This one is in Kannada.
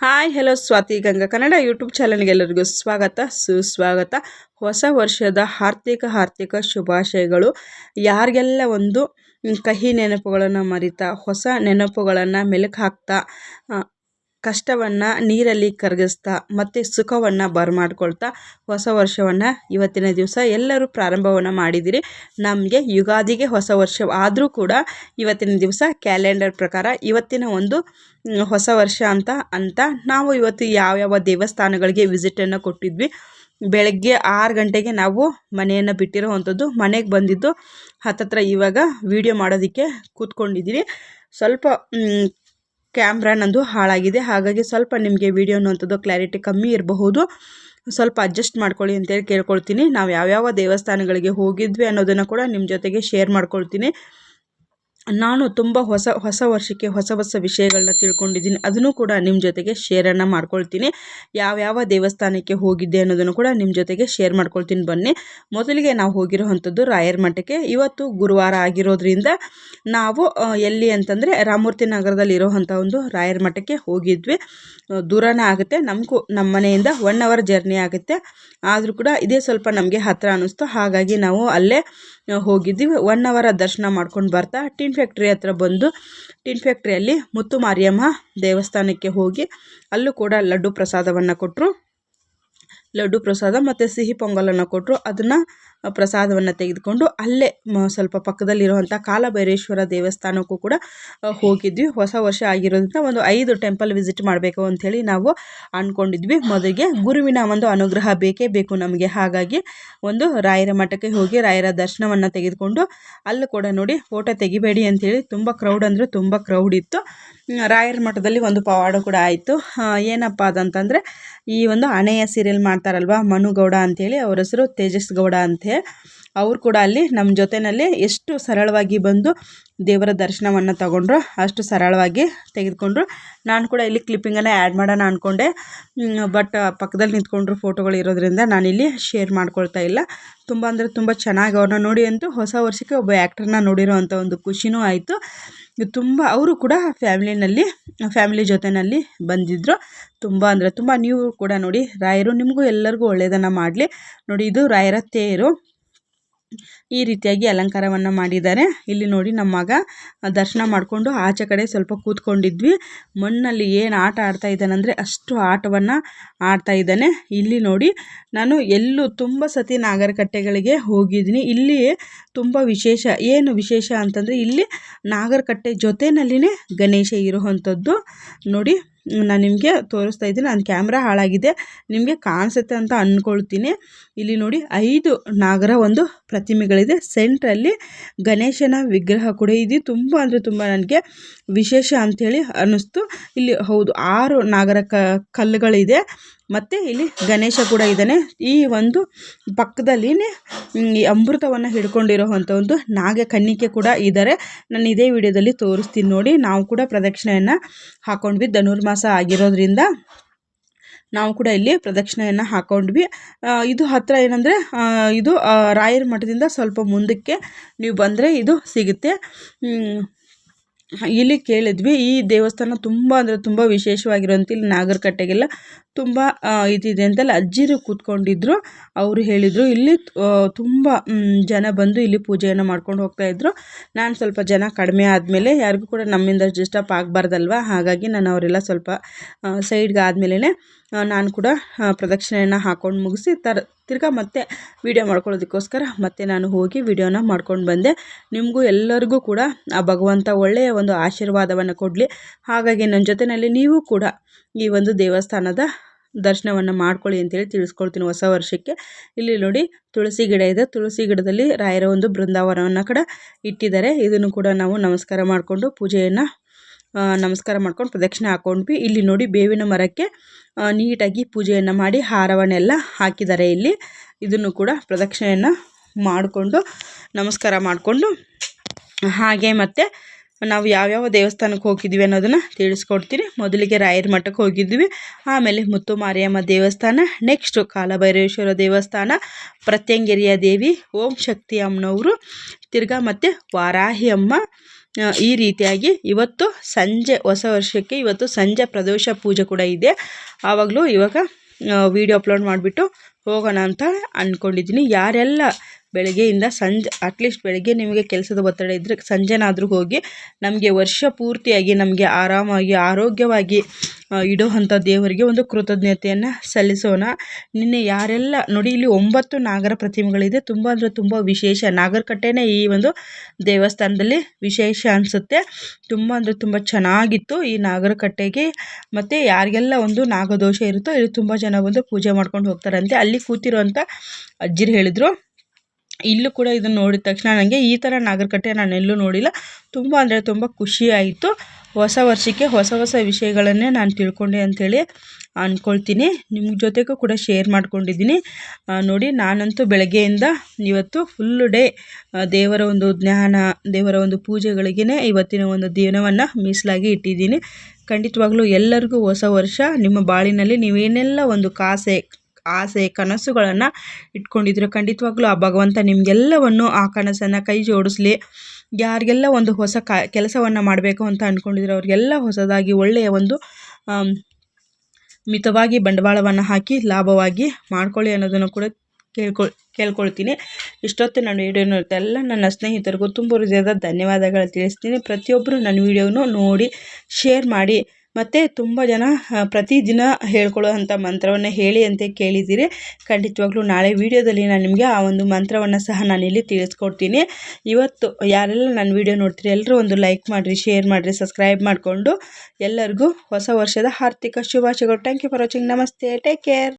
Hi, hello Swathi Ganga Kannada YouTube ಚಾನಲ್ಗೆ ಎಲ್ಲರಿಗೂ ಸ್ವಾಗತ, ಸುಸ್ವಾಗತ. ಹೊಸ ವರ್ಷದ ಆರ್ಥಿಕ ಆರ್ಥಿಕ ಶುಭಾಶಯಗಳು. ಯಾರಿಗೆಲ್ಲ ಒಂದು ಕಹಿ ನೆನಪುಗಳನ್ನು ಮರಿತಾ, ಹೊಸ ನೆನಪುಗಳನ್ನು ಮೆಲುಕು ಹಾಕ್ತಾ ಕಷ್ಟವನ್ನು ನೀರಲ್ಲಿ ಕರಗಿಸ್ತಾ ಮತ್ತು ಸುಖವನ್ನು ಬರಮಾಡ್ಕೊಳ್ತಾ ಹೊಸ ವರ್ಷವನ್ನು ಇವತ್ತಿನ ದಿವಸ ಎಲ್ಲರೂ ಪ್ರಾರಂಭವನ್ನು ಮಾಡಿದಿರಿ. ನಮಗೆ ಯುಗಾದಿಗೆ ಹೊಸ ವರ್ಷ ಆದರೂ ಕೂಡ ಇವತ್ತಿನ ದಿವಸ ಕ್ಯಾಲೆಂಡರ್ ಪ್ರಕಾರ ಇವತ್ತಿನ ಒಂದು ಹೊಸ ವರ್ಷ ಅಂತ ಅಂತ ನಾವು ಇವತ್ತು ಯಾವ್ಯಾವ ದೇವಸ್ಥಾನಗಳಿಗೆ ವಿಸಿಟನ್ನು ಕೊಟ್ಟಿದ್ವಿ. ಬೆಳಗ್ಗೆ ಆರು ಗಂಟೆಗೆ ನಾವು ಮನೆಯನ್ನು ಬಿಟ್ಟಿರೋವಂಥದ್ದು ಮನೆಗೆ ಬಂದಿದ್ದು. ಹತ್ತತ್ರ ಇವಾಗ ವಿಡಿಯೋ ಮಾಡೋದಕ್ಕೆ ಕೂತ್ಕೊಂಡಿದ್ದೀನಿ ಸ್ವಲ್ಪ ಕ್ಯಾಮ್ರಾ ನಂದು ಹಾಳಾಗಿದೆ. ಹಾಗಾಗಿ ಸ್ವಲ್ಪ ನಿಮಗೆ ವಿಡಿಯೋ ಅನ್ನುವಂಥದ್ದು ಕ್ಲಾರಿಟಿ ಕಮ್ಮಿ ಇರಬಹುದು. ಸ್ವಲ್ಪ ಅಡ್ಜಸ್ಟ್ ಮಾಡ್ಕೊಳ್ಳಿ ಅಂತೇಳಿ ಕೇಳ್ಕೊಳ್ತೀನಿ. ನಾವು ಯಾವ್ಯಾವ ದೇವಸ್ಥಾನಗಳಿಗೆ ಹೋಗಿದ್ವಿ ಅನ್ನೋದನ್ನು ಕೂಡ ನಿಮ್ಮ ಜೊತೆಗೆ ಶೇರ್ ಮಾಡ್ಕೊಳ್ತೀನಿ. ನಾನು ತುಂಬ ಹೊಸ ಹೊಸ ವರ್ಷಕ್ಕೆ ಹೊಸ ಹೊಸ ವಿಷಯಗಳನ್ನ ತಿಳ್ಕೊಂಡಿದ್ದೀನಿ. ಅದನ್ನು ಕೂಡ ನಿಮ್ಮ ಜೊತೆಗೆ ಶೇರನ್ನು ಮಾಡ್ಕೊಳ್ತೀನಿ. ಯಾವ್ಯಾವ ದೇವಸ್ಥಾನಕ್ಕೆ ಹೋಗಿದ್ದೆ ಅನ್ನೋದನ್ನು ಕೂಡ ನಿಮ್ಮ ಜೊತೆಗೆ ಶೇರ್ ಮಾಡ್ಕೊಳ್ತೀನಿ ಬನ್ನಿ. ಮೊದಲಿಗೆ ನಾವು ಹೋಗಿರೋವಂಥದ್ದು ರಾಯರ ಮಠಕ್ಕೆ. ಇವತ್ತು ಗುರುವಾರ ಆಗಿರೋದ್ರಿಂದ ನಾವು ಎಲ್ಲಿ ಅಂತಂದರೆ ರಾಮೂರ್ತಿ ನಗರದಲ್ಲಿ ಇರೋವಂಥ ಒಂದು ರಾಯರ ಮಠಕ್ಕೆ ಹೋಗಿದ್ವಿ. ದೂರನೇ ಆಗುತ್ತೆ. ನಮಗೂ ನಮ್ಮ ಮನೆಯಿಂದ ಒನ್ ಅವರ್ ಜರ್ನಿ ಆಗುತ್ತೆ. ಆದರೂ ಕೂಡ ಇದೇ ಸ್ವಲ್ಪ ನಮಗೆ ಹತ್ತಿರ ಅನ್ನಿಸ್ತು. ಹಾಗಾಗಿ ನಾವು ಅಲ್ಲೇ ಹೋಗಿದ್ದೀವಿ ಒನ್ ಅವರ ದರ್ಶನ ಮಾಡ್ಕೊಂಡು ಬರ್ತಾ, ಟಿನ್ ಫ್ಯಾಕ್ಟ್ರಿ ಹತ್ರ ಬಂದು, ಟಿನ್ ಫ್ಯಾಕ್ಟ್ರಿಯಲ್ಲಿ ಮುತ್ತು ಮಾರಿಯಮ್ಮ ದೇವಸ್ಥಾನಕ್ಕೆ ಹೋಗಿ ಅಲ್ಲೂ ಕೂಡ ಲಡ್ಡು ಪ್ರಸಾದವನ್ನು ಕೊಟ್ಟರು ಲಡ್ಡು ಪ್ರಸಾದ ಮತ್ತು ಸಿಹಿ ಪೊಂಗಲನ್ನು ಕೊಟ್ಟರು ಅದನ್ನು ಪ್ರಸಾದವನ್ನು ತೆಗೆದುಕೊಂಡು ಅಲ್ಲೇ ಸ್ವಲ್ಪ ಪಕ್ಕದಲ್ಲಿರುವಂಥ ಕಾಲಭೈರೇಶ್ವರ ದೇವಸ್ಥಾನಕ್ಕೂ ಕೂಡ ಹೋಗಿದ್ವಿ. ಹೊಸ ವರ್ಷ ಆಗಿರೋದ್ರಿಂದ ಒಂದು ಐದು ಟೆಂಪಲ್ ವಿಸಿಟ್ ಮಾಡಬೇಕು ಅಂಥೇಳಿ ನಾವು ಅಂದ್ಕೊಂಡಿದ್ವಿ ಮೊದಲಿಗೆ ಗುರುವಿನ ಒಂದು ಅನುಗ್ರಹ ಬೇಕೇ ಬೇಕು ನಮಗೆ. ಹಾಗಾಗಿ ಒಂದು ರಾಯರ ಮಠಕ್ಕೆ ಹೋಗಿ ರಾಯರ ದರ್ಶನವನ್ನು ತೆಗೆದುಕೊಂಡು ಅಲ್ಲಿ ಕೂಡ ನೋಡಿ ಫೋಟೋ ತೆಗಿಬೇಡಿ ಅಂಥೇಳಿ ತುಂಬ ಕ್ರೌಡ್ ಅಂದರೆ ತುಂಬ ಕ್ರೌಡ್ ಇತ್ತು. ರಾಯರ ಮಠದಲ್ಲಿ ಒಂದು ಪವಾಡ ಕೂಡ ಆಯಿತು. ಏನಪ್ಪ ಅದಂತಂದರೆ ಈ ಒಂದು ಹಣೆಯ ಸೀರಿಯಲ್ ಮಾಡ್ತಾರಲ್ವ ಮನುಗೌಡ ಅಂಥೇಳಿ, ಅವರ ಹೆಸರು ತೇಜಸ್ ಗೌಡ ಅಂತೆ ಅವ್ರು ಕೂಡ ಅಲ್ಲಿ ನಮ್ಮ ಜೊತೆಯಲ್ಲಿ ಎಷ್ಟು ಸರಳವಾಗಿ ಬಂದು ದೇವರ ದರ್ಶನವನ್ನು ತಗೊಂಡ್ರು ಅಷ್ಟು ಸರಳವಾಗಿ ತೆಗೆದುಕೊಂಡ್ರು. ನಾನು ಕೂಡ ಇಲ್ಲಿ ಕ್ಲಿಪ್ಪಿಂಗನ್ನು ಆ್ಯಡ್ ಮಾಡೋಣ ಅಂದ್ಕೊಂಡೆ ಬಟ್ ಪಕ್ಕದಲ್ಲಿ ನಿಂತ್ಕೊಂಡ್ರು ಫೋಟೋಗಳು ಇರೋದ್ರಿಂದ ನಾನಿಲ್ಲಿ ಶೇರ್ ಮಾಡ್ಕೊಳ್ತಾ ಇಲ್ಲ. ತುಂಬ ಅಂದರೆ ತುಂಬ ಚೆನ್ನಾಗಿ ಅವ್ರನ್ನ ನೋಡಿ ಅಂತೂ ಹೊಸ ವರ್ಷಕ್ಕೆ ಒಬ್ಬ ಆ್ಯಕ್ಟ್ರನ್ನ ನೋಡಿರೋ ಒಂದು ಖುಷಿನೂ ಆಯಿತು. ತುಂಬ, ಅವರು ಕೂಡ ಫ್ಯಾಮಿಲಿನಲ್ಲಿ, ಫ್ಯಾಮಿಲಿ ಜೊತೆಯಲ್ಲಿ ಬಂದಿದ್ದರು ತುಂಬ ಅಂದರೆ ತುಂಬ ನೀವು ಕೂಡ ನೋಡಿ, ರಾಯರು ನಿಮಗೂ ಎಲ್ಲರಿಗೂ ಒಳ್ಳೆಯದನ್ನು ಮಾಡಲಿ. ನೋಡಿ ಇದು ರಾಯರ ತೇರು. ಈ ರೀತಿಯಾಗಿ ಅಲಂಕಾರವನ್ನು ಮಾಡಿದ್ದಾರೆ. ಇಲ್ಲಿ ನೋಡಿ ನಮ್ಮ ಮಗ ದರ್ಶನ ಮಾಡಿಕೊಂಡು ಆಚೆ ಕಡೆ ಸ್ವಲ್ಪ ಕೂತ್ಕೊಂಡಿದ್ವಿ. ಮಣ್ಣಲ್ಲಿ ಏನು ಆಟ ಆಡ್ತಾ ಇದ್ದಾನಂದರೆ ಅಷ್ಟು ಆಟವನ್ನು ಆಡ್ತಾ ಇದ್ದಾನೆ. ಇಲ್ಲಿ ನೋಡಿ ನಾನು ಎಲ್ಲೂ ತುಂಬ ಸತಿ ನಾಗರಕಟ್ಟೆಗಳಿಗೆ ಹೋಗಿದ್ದೀನಿ. ಇಲ್ಲಿ ತುಂಬ ವಿಶೇಷ, ಏನು ವಿಶೇಷ ಅಂತಂದರೆ ಇಲ್ಲಿ ನಾಗರಕಟ್ಟೆ ಜೊತೆಯಲ್ಲಿನೇ ಗಣೇಶ ಇರುವಂಥದ್ದು. ನೋಡಿ ನಾನು ನಿಮಗೆ ತೋರಿಸ್ತಾ ಇದ್ದೀನಿ. ನನ್ನ ಕ್ಯಾಮ್ರಾ ಹಾಳಾಗಿದೆ. ನಿಮಗೆ ಕಾಣಿಸುತ್ತೆ ಅಂತ ಅಂದ್ಕೊಳ್ತೀನಿ. ಇಲ್ಲಿ ನೋಡಿ ಐದು ನಾಗರ ಒಂದು ಪ್ರತಿಮೆಗಳಿದೆ. ಸೆಂಟ್ರಲ್ಲಿ ಗಣೇಶನ ವಿಗ್ರಹ ಕೂಡ ಇದೆ. ತುಂಬ ಅಂದರೆ ತುಂಬ ನನಗೆ ವಿಶೇಷ ಅಂಥೇಳಿ ಅನ್ನಿಸ್ತು. ಇಲ್ಲಿ ಹೌದು, ಆರು ನಾಗರ ಕಲ್ಲುಗಳಿದೆ. ಮತ್ತು ಇಲ್ಲಿ ಗಣೇಶ ಕೂಡ ಇದ್ದಾನೆ. ಈ ಒಂದು ಪಕ್ಕದಲ್ಲಿನೇ ಮ್, ಈ ಅಮೃತವನ್ನು ಹಿಡ್ಕೊಂಡಿರೋವಂಥ ಒಂದು ನಾಗ ಕನ್ನಿಕೆ ಕೂಡ ಇದ್ದಾರೆ ನಾನು ಇದೇ ವಿಡಿಯೋದಲ್ಲಿ ತೋರಿಸ್ತೀನಿ ನೋಡಿ. ನಾವು ಕೂಡ ಪ್ರದಕ್ಷಿಣೆಯನ್ನು ಹಾಕೊಂಡ್ವಿ. ಧನುರ್ಮಾಸ ಆಗಿರೋದ್ರಿಂದ ನಾವು ಕೂಡ ಇಲ್ಲಿ ಪ್ರದಕ್ಷಿಣೆಯನ್ನು ಹಾಕೊಂಡ್ವಿ. ಇದು ಹತ್ತಿರ ಏನಂದರೆ ಇದು ರಾಯರ ಮಠದಿಂದ ಸ್ವಲ್ಪ ಮುಂದಕ್ಕೆ ನೀವು ಬಂದರೆ ಇದು ಸಿಗುತ್ತೆ. ಇಲ್ಲಿ ಕೇಳಿದ್ವಿ. ಈ ದೇವಸ್ಥಾನ ತುಂಬ ಅಂದರೆ ತುಂಬ ವಿಶೇಷವಾಗಿರುವಂಥ ಇಲ್ಲಿ ನಾಗರಕಟ್ಟೆಗೆಲ್ಲ ತುಂಬ ಇದಿದೆ ಅಂತಲ್ಲ ಅಜ್ಜಿರು ಕೂತ್ಕೊಂಡಿದ್ರು. ಅವರು ಹೇಳಿದರು, ಇಲ್ಲಿ ತುಂಬ ಜನ ಬಂದು ಇಲ್ಲಿ ಪೂಜೆಯನ್ನು ಮಾಡ್ಕೊಂಡು ಹೋಗ್ತಾಯಿದ್ರು ನಾನು ಸ್ವಲ್ಪ ಜನ ಕಡಿಮೆ ಆದಮೇಲೆ, ಯಾರಿಗೂ ಕೂಡ ನಮ್ಮಿಂದ ಡಿಸ್ಟರ್ಬ್ ಆಗಬಾರ್ದಲ್ವ? ಹಾಗಾಗಿ ನಾನು ಅವರೆಲ್ಲ ಸ್ವಲ್ಪ ಸೈಡ್ಗೆ ಆದಮೇಲೆ ನಾನು ಕೂಡ ಪ್ರದಕ್ಷಿಣೆಯನ್ನು ಹಾಕ್ಕೊಂಡು ಮುಗಿಸಿ ತರ, ತಿರ್ಗಾ ಮತ್ತೆ ವಿಡಿಯೋ ಮಾಡ್ಕೊಳ್ಳೋದಕ್ಕೋಸ್ಕರ ಮತ್ತೆ ನಾನು ಹೋಗಿ ವಿಡಿಯೋನ ಮಾಡ್ಕೊಂಡು ಬಂದೆ. ನಿಮಗೂ ಎಲ್ಲರಿಗೂ ಕೂಡ ಆ ಭಗವಂತ ಒಳ್ಳೆಯ ಒಂದು ಆಶೀರ್ವಾದವನ್ನು ಕೊಡಲಿ. ಹಾಗಾಗಿ ನನ್ನ ಜೊತೆಯಲ್ಲಿ ನೀವು ಕೂಡ ಈ ಒಂದು ದೇವಸ್ಥಾನದ ದರ್ಶನವನ್ನು ಮಾಡ್ಕೊಳ್ಳಿ ಅಂತೇಳಿ ತಿಳಿಸ್ಕೊಳ್ತೀನಿ ಹೊಸ ವರ್ಷಕ್ಕೆ. ಇಲ್ಲಿ ನೋಡಿ, ತುಳಸಿ ಗಿಡ ಇದೆ. ತುಳಸಿ ಗಿಡದಲ್ಲಿ ರಾಯರ ಒಂದು ಬೃಂದಾವನವನ್ನು ಕೂಡ ಇಟ್ಟಿದ್ದಾರೆ. ಇದನ್ನು ಕೂಡ ನಾವು ನಮಸ್ಕಾರ ಮಾಡಿಕೊಂಡು ಪೂಜೆಯನ್ನು ನಮಸ್ಕಾರ ಮಾಡ್ಕೊಂಡು ಪ್ರದಕ್ಷಿಣೆ ಹಾಕ್ಕೊಂಡ್ವಿ ಇಲ್ಲಿ ನೋಡಿ ಬೇವಿನ ಮರಕ್ಕೆ ನೀಟಾಗಿ ಪೂಜೆಯನ್ನು ಮಾಡಿ ಹಾರವನ್ನೆಲ್ಲ ಹಾಕಿದ್ದಾರೆ ಇಲ್ಲಿ. ಇದನ್ನು ಕೂಡ ಪ್ರದಕ್ಷಿಣೆಯನ್ನು ಮಾಡಿಕೊಂಡು, ನಮಸ್ಕಾರ ಮಾಡಿಕೊಂಡು, ಹಾಗೆ ಮತ್ತು ನಾವು ಯಾವ್ಯಾವ ದೇವಸ್ಥಾನಕ್ಕೆ ಹೋಗಿದ್ವಿ ಅನ್ನೋದನ್ನು ತಿಳಿಸ್ಕೊಡ್ತೀನಿ ಮೊದಲಿಗೆ ರಾಯರ ಮಠಕ್ಕೆ ಹೋಗಿದ್ವಿ. ಆಮೇಲೆ ಮುತ್ತು ಮಾರಿಯಮ್ಮ ದೇವಸ್ಥಾನ, ನೆಕ್ಸ್ಟು ಕಾಲಭೈರೇಶ್ವರ ದೇವಸ್ಥಾನ, ಪ್ರತ್ಯಂಗಿರಿಯ ದೇವಿ, ಓಂ ಶಕ್ತಿ ಅಮ್ಮನವರು ತಿರ್ಗಾ ಮತ್ತು ವಾರಾಹಿ ಅಮ್ಮ ಈ ರೀತಿಯಾಗಿ ಇವತ್ತು ಸಂಜೆ, ಹೊಸ ವರ್ಷಕ್ಕೆ ಇವತ್ತು ಸಂಜೆ ಪ್ರದೋಷ ಪೂಜೆ ಕೂಡ ಇದೆ. ಆವಾಗಲೂ ಇವಾಗ ವಿಡಿಯೋ ಅಪ್ಲೋಡ್ ಮಾಡಿಬಿಟ್ಟು ಹೋಗೋಣ ಅಂತ ಅಂದ್ಕೊಂಡಿದ್ದೀನಿ ಯಾರೆಲ್ಲ ಬೆಳಗ್ಗೆಯಿಂದ ಸಂಜೆ ಅಟ್ಲೀಸ್ಟ್ ಬೆಳಗ್ಗೆ ನಿಮಗೆ ಕೆಲಸದ ಒತ್ತಡ ಇದ್ದರೆ ಸಂಜೆನಾದರೂ ಹೋಗಿ, ನಮಗೆ ವರ್ಷ ಪೂರ್ತಿಯಾಗಿ ನಮಗೆ ಆರಾಮಾಗಿ, ಆರೋಗ್ಯವಾಗಿ ಇಡೋ ಅಂಥ ದೇವರಿಗೆ ಒಂದು ಕೃತಜ್ಞತೆಯನ್ನು ಸಲ್ಲಿಸೋಣ. ನಿನ್ನೆ ಯಾರೆಲ್ಲ, ನೋಡಿ ಇಲ್ಲಿ ಒಂಬತ್ತು ನಾಗರ ಪ್ರತಿಮೆಗಳಿದೆ. ತುಂಬ ಅಂದರೆ ತುಂಬ ವಿಶೇಷ. ನಾಗರಕಟ್ಟೆನೇ ಈ ಒಂದು ದೇವಸ್ಥಾನದಲ್ಲಿ ವಿಶೇಷ ಅನಿಸುತ್ತೆ. ತುಂಬ ಅಂದರೆ ತುಂಬ ಚೆನ್ನಾಗಿತ್ತು ಈ ನಾಗರಕಟ್ಟೆಗೆ. ಮತ್ತು ಯಾರಿಗೆಲ್ಲ ಒಂದು ನಾಗದೋಷ ಇರುತ್ತೋ, ಇಲ್ಲಿ ತುಂಬ ಜನ ಬಂದು ಪೂಜೆ ಮಾಡ್ಕೊಂಡು ಹೋಗ್ತಾರಂತೆ. ಅಲ್ಲಿ ಕೂತಿರುವಂಥ ಅಜ್ಜಿರು ಹೇಳಿದರು ಇಲ್ಲೂ ಕೂಡ ಇದನ್ನು ನೋಡಿದ ತಕ್ಷಣ ನನಗೆ ಈ ಥರ ನಾಗರಕಟ್ಟೆ ನಾನು ಎಲ್ಲೂ ನೋಡಿಲ್ಲ. ತುಂಬ ಅಂದರೆ ತುಂಬ ಖುಷಿ ಆಯಿತು. ಹೊಸ ವರ್ಷಕ್ಕೆ ಹೊಸ ಹೊಸ ವಿಷಯಗಳನ್ನೇ ನಾನು ತಿಳ್ಕೊಂಡೆ ಅಂಥೇಳಿ ಅಂದ್ಕೊಳ್ತೀನಿ ನಿಮ್ಮ ಜೊತೆಗೂ ಕೂಡ ಶೇರ್ ಮಾಡ್ಕೊಂಡಿದ್ದೀನಿ. ನೋಡಿ, ನಾನಂತೂ ಬೆಳಗ್ಗೆಯಿಂದ ಇವತ್ತು ಫುಲ್ ಡೇ ದೇವರ ಒಂದು ಜ್ಞಾನ, ದೇವರ ಒಂದು ಪೂಜೆಗಳಿಗೇ ಇವತ್ತಿನ ಒಂದು ದಿನವನ್ನು ಮೀಸಲಾಗಿ ಇಟ್ಟಿದ್ದೀನಿ. ಖಂಡಿತವಾಗ್ಲೂ ಎಲ್ಲರಿಗೂ ಹೊಸ ವರ್ಷ. ನಿಮ್ಮ ಬಾಳಿನಲ್ಲಿ ನೀವೇನೆಲ್ಲ ಒಂದು ಕಾಸೆ ಆಸೆ, ಕನಸುಗಳನ್ನು ಇಟ್ಕೊಂಡಿದ್ರೆ ಖಂಡಿತವಾಗ್ಲೂ ಆ ಭಗವಂತ ನಿಮಗೆಲ್ಲವನ್ನು ಆ ಕನಸನ್ನು ಕೈ ಜೋಡಿಸ್ಲಿ. ಯಾರಿಗೆಲ್ಲ ಒಂದು ಹೊಸ ಕ, ಕೆಲಸವನ್ನು ಮಾಡಬೇಕು ಅಂತ ಅಂದ್ಕೊಂಡಿದ್ರೆ ಅವ್ರಿಗೆಲ್ಲ ಹೊಸದಾಗಿ ಒಳ್ಳೆಯ ಒಂದು ಮಿತವಾಗಿ ಬಂಡವಾಳವನ್ನು ಹಾಕಿ ಲಾಭವಾಗಿ ಮಾಡ್ಕೊಳ್ಳಿ ಅನ್ನೋದನ್ನು ಕೂಡ ಕೇಳ್ಕೊಳ್ ಕೇಳ್ಕೊಳ್ತೀನಿ. ಇಷ್ಟೊತ್ತು ನಾನು ವೀಡಿಯೋ ನೋಡ್ತಾ ಎಲ್ಲ ನನ್ನ ಸ್ನೇಹಿತರಿಗೂ ತುಂಬ ಹೃದಯದ ಧನ್ಯವಾದಗಳು ತಿಳಿಸ್ತೀನಿ. ಪ್ರತಿಯೊಬ್ಬರು ನನ್ನ ವೀಡಿಯೋನು ನೋಡಿ ಶೇರ್ ಮಾಡಿ. ಮತ್ತು ತುಂಬ ಜನ ಪ್ರತಿದಿನ ಹೇಳ್ಕೊಳ್ಳೋ ಮಂತ್ರವನ್ನು ಹೇಳಿ ಅಂತ ಕೇಳಿದ್ದೀರಿ. ಖಂಡಿತವಾಗ್ಲೂ ನಾಳೆ ವೀಡಿಯೋದಲ್ಲಿ ನಾನು ನಿಮಗೆ ಆ ಒಂದು ಮಂತ್ರವನ್ನು ಸಹ ನಾನಿಲ್ಲಿ ತಿಳಿಸ್ಕೊಡ್ತೀನಿ. ಇವತ್ತು ಯಾರೆಲ್ಲ ನನ್ನ ವೀಡಿಯೋ ನೋಡ್ತೀರಿ ಎಲ್ಲರೂ ಒಂದು ಲೈಕ್ ಮಾಡಿರಿ, ಶೇರ್ ಮಾಡಿರಿ, ಸಬ್ಸ್ಕ್ರೈಬ್ ಮಾಡಿಕೊಂಡು ಎಲ್ಲರಿಗೂ ಹೊಸ ವರ್ಷದ ಆರ್ಥಿಕ ಶುಭಾಶಯಗಳು. ಥ್ಯಾಂಕ್ ಯು ಫಾರ್ ವಾಚಿಂಗ್ ನಮಸ್ತೆ. Take care